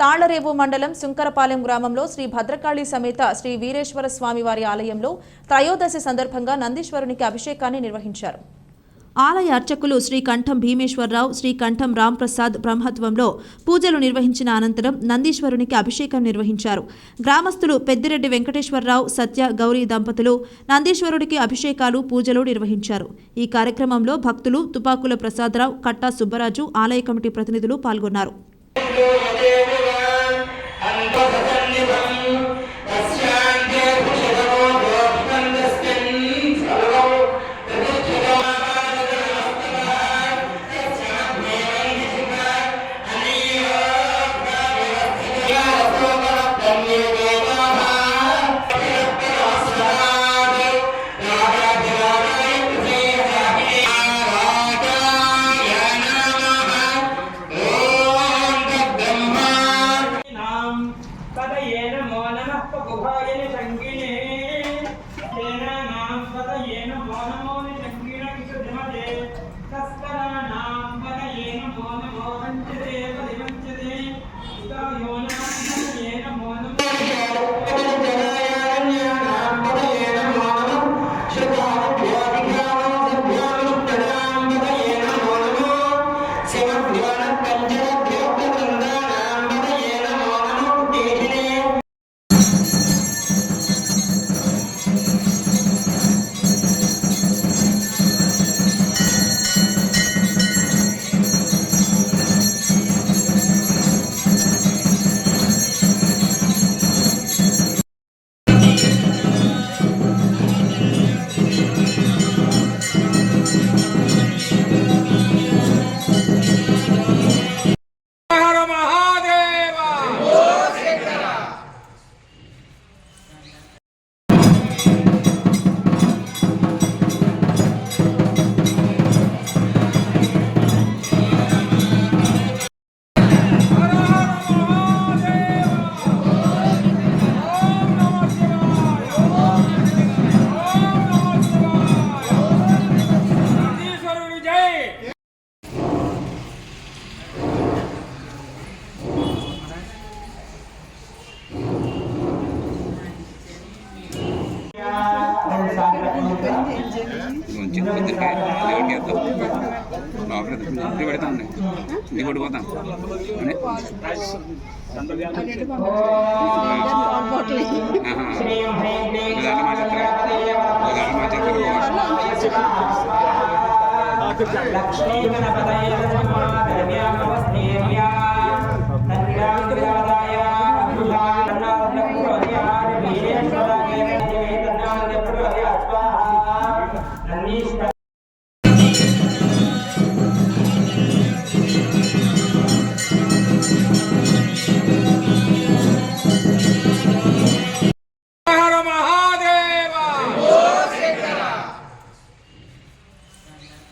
తాళ్ళరేవు మండలం సుంకరపాలెం గ్రామంలో శ్రీ భద్రకాళి సమేత శ్రీ వీరేశ్వర స్వామి వారి ఆలయంలో త్రయోదశి సందర్భంగా నందీశ్వరునికి అభిషేకాన్ని నిర్వహించారు. ఆలయ అర్చకులు శ్రీకంఠం భీమేశ్వరరావు శ్రీకంఠం రాంప్రసాద్ బ్రహ్మత్వంలో పూజలు నిర్వహించిన అనంతరం నందీశ్వరునికి అభిషేకం నిర్వహించారు. గ్రామస్తులు పెద్దిరెడ్డి వెంకటేశ్వరరావు సత్య గౌరీ దంపతులు నందీశ్వరుడికి అభిషేకాలు పూజలు నిర్వహించారు. ఈ కార్యక్రమంలో భక్తులు తుపాకుల ప్రసాదరావు కట్టా సుబ్బరాజు ఆలయ కమిటీ ప్రతినిధులు పాల్గొన్నారు. అంతః నమో నమః పగుభాయ కొంచెం కొద్దిగా దేవుడికి వేద్దాం లోపల ఇది పెడతాం మా చిత్ర లక్ష్మీ గణపతయే నమః And we